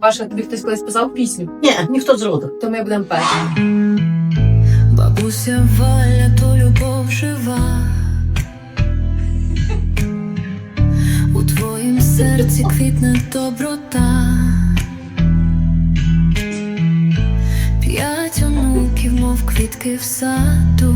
Паша, тобі хтось колись писав пісню, Ні, ніхто з роду. то ми будемо перші. Бабуся Валя, то любов жива. У твоїм серці квітне доброта. П'ять онуків, мов квітки в саду.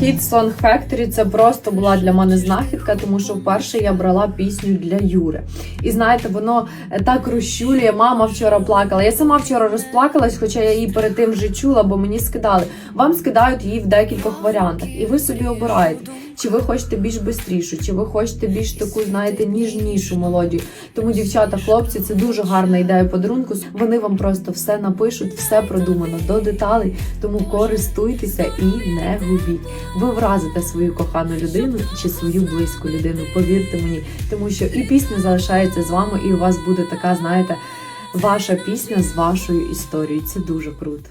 Хіт Song Factory це просто була для мене знахідка, тому що вперше я брала пісню для Юри. І знаєте, воно е, так розчулює. Мама вчора плакала. Я сама вчора розплакалась, хоча я її перед тим вже чула, бо мені скидали. Вам скидають її в декількох варіантах, і ви собі обираєте. Чи ви хочете більш бистрішу, чи ви хочете більш таку, знаєте, ніжнішу мелодію. Тому, дівчата, хлопці, це дуже гарна ідея подарунку. Вони вам просто все напишуть, все продумано до деталей. Тому користуйтеся і не губіть. Ви вразите свою кохану людину чи свою близьку людину. Повірте мені, тому що і пісня залишається з вами, і у вас буде така, знаєте, ваша пісня з вашою історією. Це дуже круто.